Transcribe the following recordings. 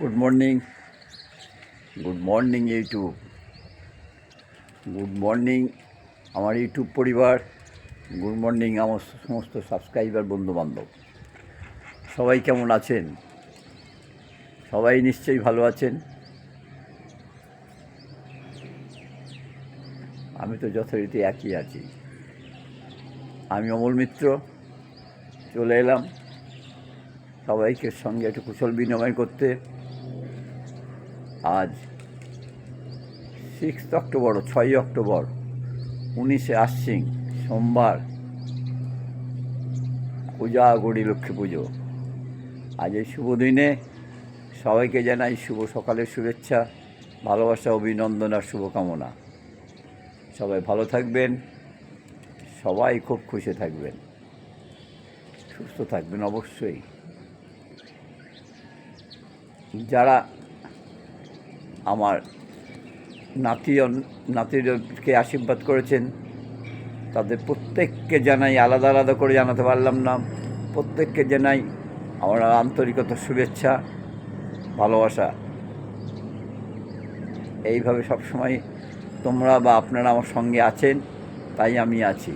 Good morning good morning YouTube good morning আমার YouTube পরিবার। Good morning আমার সমস্ত সাবস্ক্রাইবার বন্ধুবান্ধব। সবাই কেমন আছেন? সবাই নিশ্চয়ই ভালো আছেন। আমি তো যথারীতি একই আছি। আমি অমল মিত্র। চলে এলাম। সবাইকে সঙ্গে একটু কুশল বিনিময় করতে। আজ সিক্স অক্টোবর ছয়ই অক্টোবর উনিশে আশ্বিন সোমবার পূজা গড়ি লক্ষ্মী পুজো। আজ এই শুভ দিনে সবাইকে জানাই শুভ সকালের শুভেচ্ছা, ভালোবাসা, অভিনন্দন আর শুভকামনা। সবাই ভালো থাকবেন, সবাই খুব খুশি থাকবেন, সুস্থ থাকবেন অবশ্যই। যারা আমার নাতি নাতিকে আশীর্বাদ করেছেন। তাদের প্রত্যেককে জানাই আলাদা আলাদা করে জানাতে পারলাম না। প্রত্যেককে জানাই আমার আন্তরিকতা, শুভেচ্ছা, ভালোবাসা। এইভাবে সবসময় তোমরা বা আপনারা আমার সঙ্গে আছেন, তাই আমি আছি।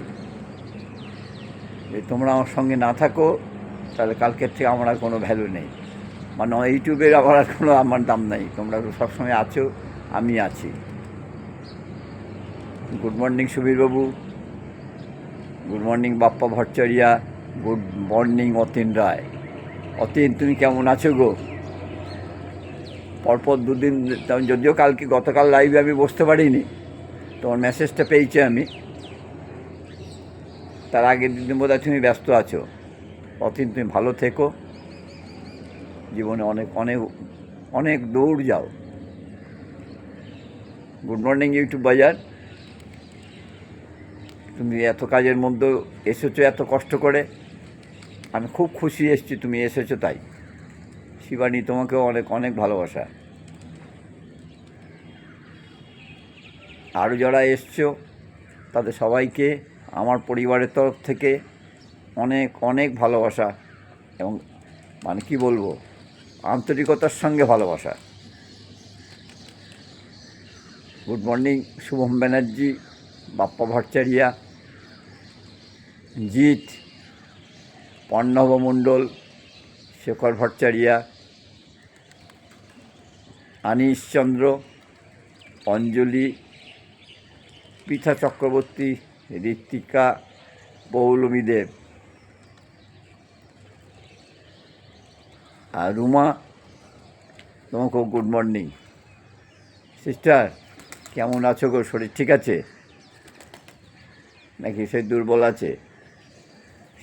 তোমরা আমার সঙ্গে না থাকো, তাহলে কালকের থেকে আমার আর কোনো ভ্যালু নেই। মানে ইউটিউবের আবার কোনো আমার দাম নেই। তোমরা সবসময় আছো, আমি আছি। Good morning সুবীরবাবু, good morning Bappa Bhattacharya, good morning Atin Roy. Atin, তুমি কেমন আছো গো? পরপর দুদিন, যদিও কালকে গতকাল লাইভে আমি বসতে পারিনি, তোমার মেসেজটা পেয়েছি আমি। তার আগের দিন বোধ তুমি ব্যস্ত আছো। অতীন, তুমি ভালো থেকো। জীবনে অনেক অনেক অনেক দৌড় যাও। গুড মর্নিং, ইউটিউব বাজার। তুমি এত কাজের মধ্যে এসেছ, এত কষ্ট করে। আমি খুব খুশি এসেছি, তুমি এসেছ তাই। শিবানী, তোমাকেও অনেক অনেক ভালোবাসা। আরও যারা এসছো, তাদের সবাইকে, আমার পরিবারের তরফ থেকে অনেক অনেক ভালোবাসা এবং মানে কি বলব? আন্তরিকতার সঙ্গে ভালোবাসা। গুড মর্নিং শুভম ব্যানার্জি বাপ্পা ভট্টাচারিয়া জিৎ পর্ণব মণ্ডল শেখর ভট্টাচারিয়া আনিশ চন্দ্র অঞ্জলি পৃথা চক্রবর্তী ঋত্বিকা পৌলমী দেব আর রুমা তোমাকেও গুড মর্নিং সিস্টার কেমন আছো গো? শরীর ঠিক আছে? নাকি সে দুর্বল আছে?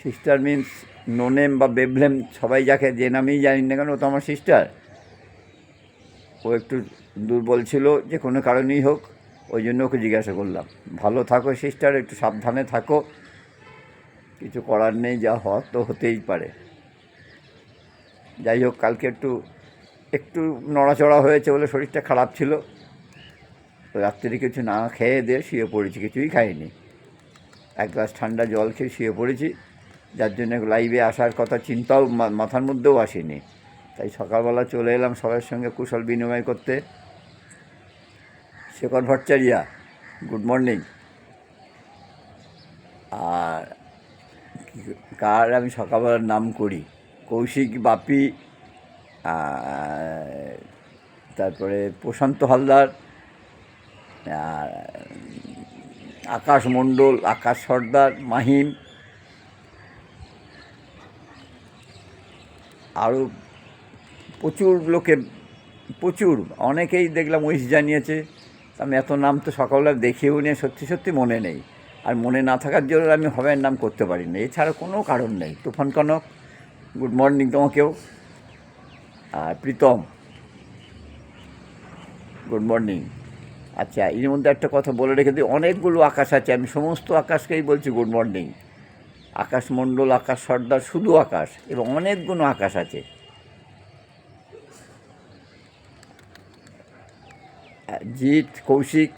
সিস্টার মিন্স নোনেম বা বেবলেম সবাই যাকে যে নামেই জানি না কেন, ও তো আমার সিস্টার ও একটু দুর্বল ছিল, যে কোনো কারণেই হোক, ওই জন্য ওকে জিজ্ঞাসা করলাম। ভালো থাকো সিস্টার একটু সাবধানে থাকো। কিছু করার নেই, যা হওয়ার তো হতেই পারে। যাই হোক, কালকে একটু একটু নড়াচড়া হয়েছে বলে শরীরটা খারাপ ছিল। তো রাত্রি কিছু না খেয়ে দিয়ে শুয়ে পড়েছি, কিছুই খাইনি। এক গ্লাস ঠান্ডা জল খেয়ে শুয়ে পড়েছি। যার জন্য লাইভে আসার কথা চিন্তাও মাথার মধ্যেও আসেনি। তাই সকালবেলা চলে এলাম সবার সঙ্গে কুশল বিনিময় করতে। শেখর ভট্টাচারিয়া গুড মর্নিং আর কার আমি সকালবেলার নাম করি? কৌশিক, বাপি তারপরে প্রশান্ত হালদার আকাশ মণ্ডল, আকাশ সর্দার, মাহিম আরও প্রচুর লোকে, প্রচুর, অনেকেই দেখলাম উইশ জানিয়েছে। আমি এত নাম তো সকালবেলা দেখেও নিয়ে সত্যি সত্যি মনে নেই। আর মনে না থাকার জন্য আমি হবের নাম করতে পারি না এছাড়া কোনো কারণ নেই। তুফান কনক গুড মর্নিং তোমাকেও। আর প্রীতম। গুড মর্নিং আচ্ছা এর মধ্যে একটা কথা বলে রেখে দিই। অনেকগুলো আকাশ আছে, আমি সমস্ত আকাশকেই বলছি গুড মর্নিং আকাশ মণ্ডল আকাশ সর্দার, শুধু আকাশ, এবং অনেকগুলো আকাশ আছে। জিৎ কৌশিক,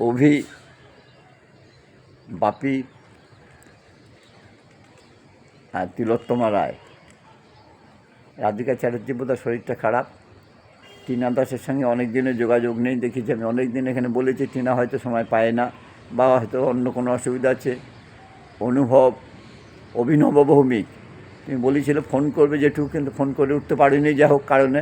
অভি, বাপি আর তিলোত্তমা রায়। রাধিকা চ্যাটার্জি বোধহয় শরীরটা খারাপ। টিনা দাসের সঙ্গে অনেক দিনের যোগাযোগ নেই, দেখেছি আমি অনেক দিন এখানে বলেছি, টিনা হয়তো সময় পায় না বা হয়তো অন্য কোনো অসুবিধা আছে। অনুভব, অভিনব ভৌমিক। তুমি বলেছিলে ফোন করবে যেটুকু কিন্তু ফোন করে উঠতে পারিনি যা হোক কারণে।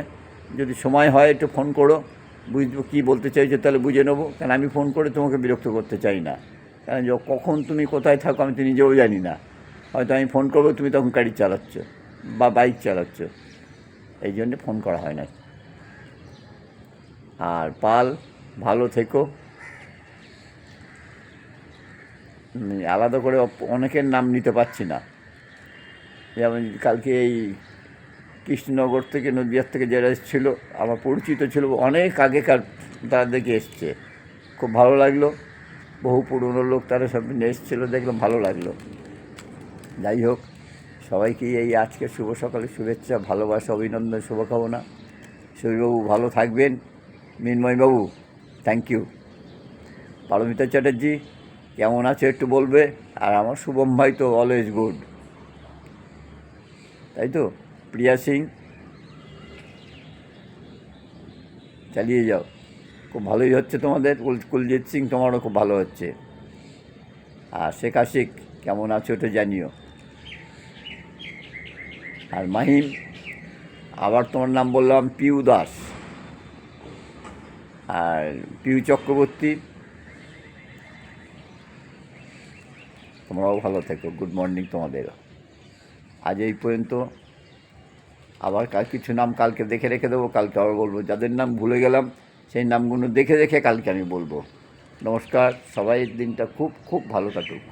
যদি সময় হয় একটু ফোন করো, বুঝব কী বলতে চাইছো, তাহলে বুঝে নেব। কারণ আমি ফোন করে তোমাকে বিরক্ত করতে চাই না? কারণ কখন তুমি কোথায় থাকো আমি তো নিজেও জানি না। হয়তো আমি ফোন করব, তুমি তখন গাড়ি চালাচ্ছ বা বাইক চালাচ্ছ। এই জন্যে ফোন করা হয় না আর পাল, ভালো থেকো। আলাদা করে অনেকের নাম নিতে পারছি না। যেমন কালকে এই কৃষ্ণনগর থেকে, নদীয়ার থেকে যারা এসেছিল, আমার পরিচিত ছিল, অনেক আগেকার তারা দেখে এসছে। খুব ভালো লাগল। বহু পুরনো লোক তারা সব এসেছিল, দেখলাম ভালো লাগল। যাই হোক, সবাইকে এই আজকে শুভ সকালে শুভেচ্ছা, ভালোবাসা, অভিনন্দন, শুভকামনা। শরীরবাবু ভালো থাকবেন। মিনময়বাবু থ্যাংক ইউ পারমিতা চ্যাটার্জি, কেমন আছে একটু বলবে? আর আমার শুভম ভাই তো অলওয়েজ গুড তাই তো? প্রিয়া সিং, চালিয়ে যাও। খুব ভালোই হচ্ছে তোমাদের। কুলজিৎ সিং তোমারও খুব ভালো হচ্ছে। আর শেখ আশিক কেমন আছো ওটা জানিও। আর মাহিম, আবার তোমার নাম বললাম পিউ দাস। আর পিউ চক্রবর্তী, তোমরাও ভালো থেকো গুড মর্নিং তোমাদেরও আজ এই পর্যন্ত, আবার কাল কিছু নাম কালকে দেখে রেখে দেবো, কালকে আবার বলব। যাদের নাম ভুলে গেলাম, সেই নামগুলো দেখে দেখে কালকে আমি বলব। নমস্কার, সবাই দিনটা খুব খুব ভালো কাটুক।